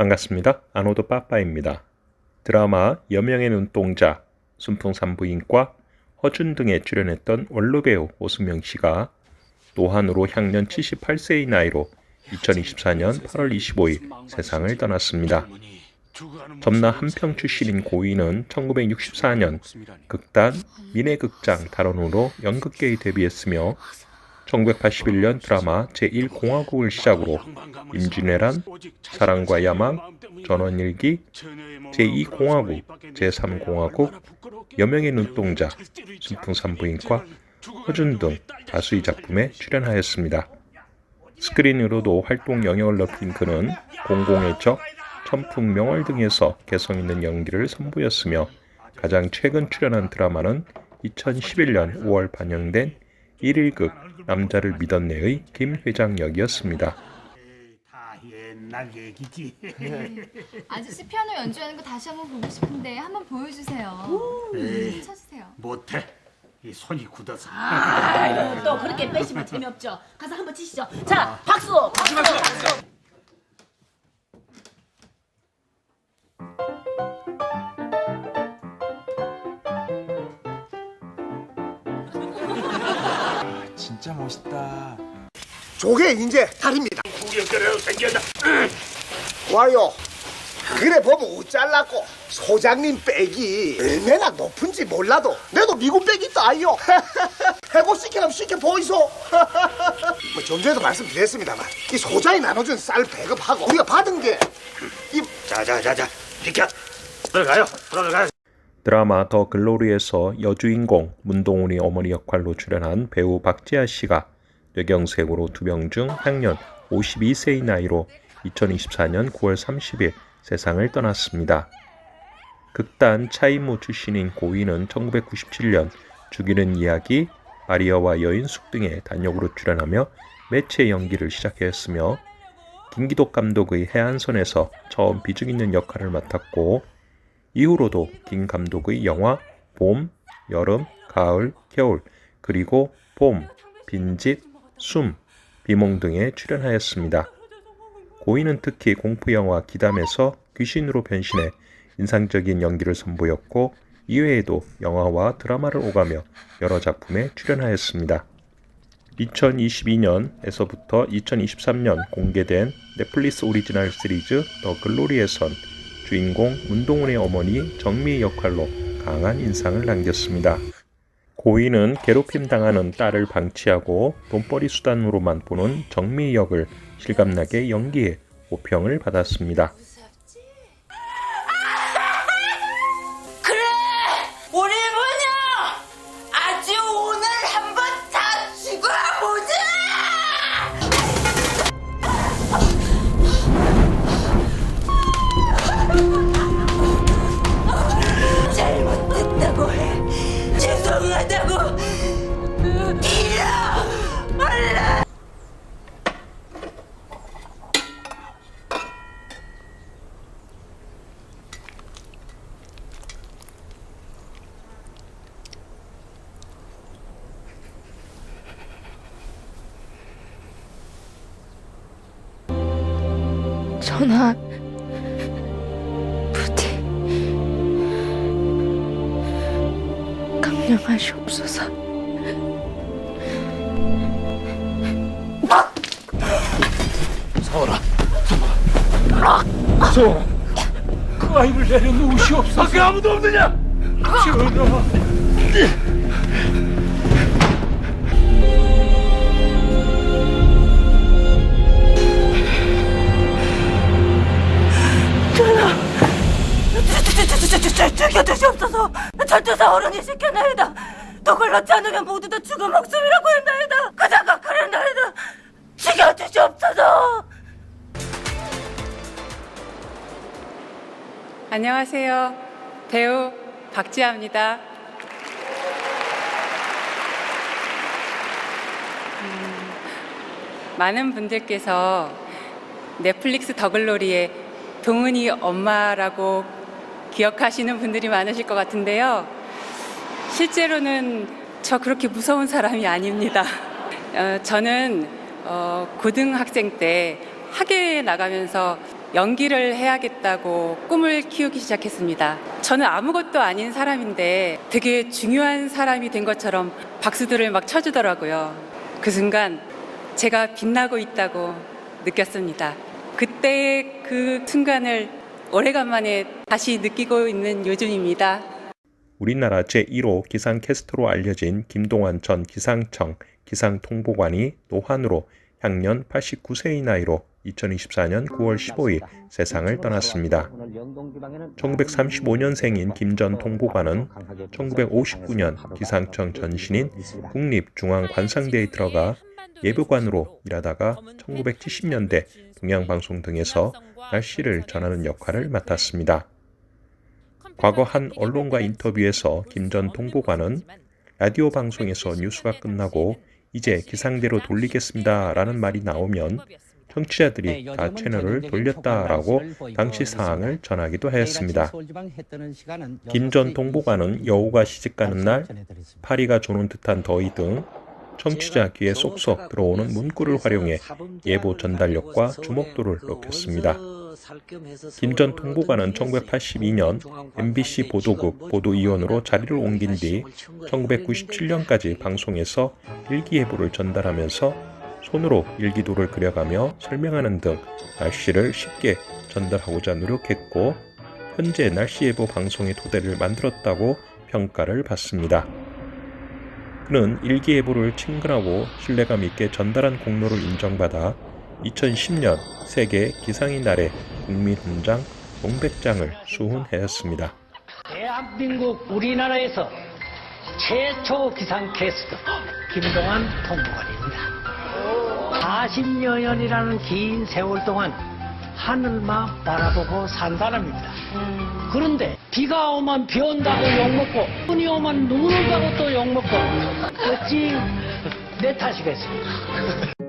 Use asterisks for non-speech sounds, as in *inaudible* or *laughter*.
반갑습니다. 아노드 빠빠입니다. 드라마 여명의 눈동자, 순풍 산부인과 허준 등에 출연했던 원로 배우 오수명 씨가 노한으로 향년 78세의 나이로 2024년 8월 25일 세상을 떠났습니다. 점나 한평 출신인 고인은 1964년 극단 미래극장 달원으로 연극계에 데뷔했으며 1981년 드라마 제1공화국을 시작으로 임진왜란, 사랑과 야망, 전원일기, 제2공화국, 제3공화국, 여명의 눈동자, 순풍산부인과 허준 등 다수의 작품에 출연하였습니다. 스크린으로도 활동 영역을 넓힌 그는 공공의 적, 천풍 명월 등에서 개성 있는 연기를 선보였으며 가장 최근 출연한 드라마는 2011년 5월 반영된 1일극 남자를 믿었네의 김 회장 역이었습니다. 다 옛날 얘기지. 아저씨 피아노 연주하는 거 다시 한번 보고 싶은데 한번 보여주세요. 에이, 쳐주세요. 못해. 이 손이 굳어서. 아유 또 그렇게 빼시면 재미없죠. 가서 한번 치시죠. 자 박수. 박수. 박수. 진짜 멋있다. 저게 이제 달입니다. 구경거리로 생겼다. 와요. 그래 보면 어잘라고 소장님 백이 얼마나 높은지 몰라도 내도 미군 백이 있다 아요. *laughs* 해보시기럼 시켜 보이소. *laughs* 뭐 전에도 말씀드렸습니다만 이 소장이 나눠준 쌀 배급하고 우리가 받은 게 이 자자자자 비켜. 들어가요. 들어가요. 드라마 더 글로리에서 여주인공 문동훈이 어머니 역할로 출연한 배우 박지아 씨가 뇌경색으로 투병 중 향년 52세의 나이로 2024년 9월 30일 세상을 떠났습니다. 극단 차이무 출신인 고인은 1997년 죽이는 이야기, 마리아와 여인숙 등의 단역으로 출연하며 매체 연기를 시작하였으며 김기덕 감독의 해안선에서 처음 비중 있는 역할을 맡았고 이후로도 김 감독의 영화 봄, 여름, 가을, 겨울 그리고 봄, 빈집, 숨, 비몽 등에 출연하였습니다. 고인은 특히 공포 영화 기담에서 귀신으로 변신해 인상적인 연기를 선보였고 이외에도 영화와 드라마를 오가며 여러 작품에 출연하였습니다. 2022년에서부터 2023년 공개된 넷플릭스 오리지널 시리즈 더 글로리에선 주인공 문동훈의 어머니 정미 역할로 강한 인상을 남겼습니다. 고인은 괴롭힘 당하는 딸을 방치하고 돈벌이 수단으로만 보는 정미 역을 실감나게 연기해 호평을 받았습니다. 전하 부디 강령하시옵소서 그 아이를 내려놓으시옵소서. 밖에 아무도 없느냐? 전하. 전투사 어른이 시켜나이다 누굴 넣지 않으면 모두 다 죽은 목숨이라고 했나이다 그자가 그랬나이다 죽여 주시옵소서 안녕하세요. 배우 박지아입니다. 음, 많은 분들께서 넷플릭스 더글로리의 동은이 엄마라고 기억하시는 분들이 많으실 것 같은데요. 실제로는 저 그렇게 무서운 사람이 아닙니다. *laughs* 어, 저는 어, 고등학생 때 학예에 나가면서 연기를 해야겠다고 꿈을 키우기 시작했습니다. 저는 아무것도 아닌 사람인데 되게 중요한 사람이 된 것처럼 박수들을 막 쳐주더라고요. 그 순간 제가 빛나고 있다고 느꼈습니다. 그때의 그 순간을 오래간만에 다시 느끼고 있는 요즘입니다. 우리나라 제1호 기상캐스터로 알려진 김동완 전 기상청 기상통보관이 노환으로 향년 89세의 나이로 2024년 9월 15일 세상을 떠났습니다. 1935년생인 김 전 통보관은 1959년 기상청 전신인 국립중앙관상대에 들어가 예보관으로 일하다가 1970년대 동양방송 등에서 날씨를 전하는 역할을 맡았습니다. 과거 한 언론과 인터뷰에서 김 전 통보관은 라디오 방송에서 뉴스가 끝나고 이제 기상대로 돌리겠습니다 라는 말이 나오면 청취자들이 다 채널을 돌렸다라고 당시 사항을 전하기도 하였습니다. 김 전 통보관은 여우가 시집가는 날, 파리가 조는 듯한 더위 등 청취자 귀에 쏙쏙 들어오는 문구를 활용해 예보 전달력과 주목도를 높였습니다. 김 전 통보관은 1982년 MBC 보도국 보도위원으로 자리를 옮긴 뒤 1997년까지 방송에서 일기예보를 전달하면서 손으로 일기도를 그려가며 설명하는 등 날씨를 쉽게 전달하고자 노력했고 현재 날씨예보 방송의 토대를 만들었다고 평가를 받습니다. 그는 일기예보를 친근하고 신뢰감 있게 전달한 공로를 인정받아 2010년 세계 기상의 날에 국민훈장 동백장을 수훈하였습니다. 대한민국 우리나라에서 최초 기상캐스터 김동환 통보관입니다. 40여 년이라는 긴 세월 동안 하늘만 바라보고 산 사람입니다. 그런데 비가 오면 비 온다고 욕먹고 눈이 오면 눈 온다고 또 욕먹고 어찌 내 탓이겠습니까?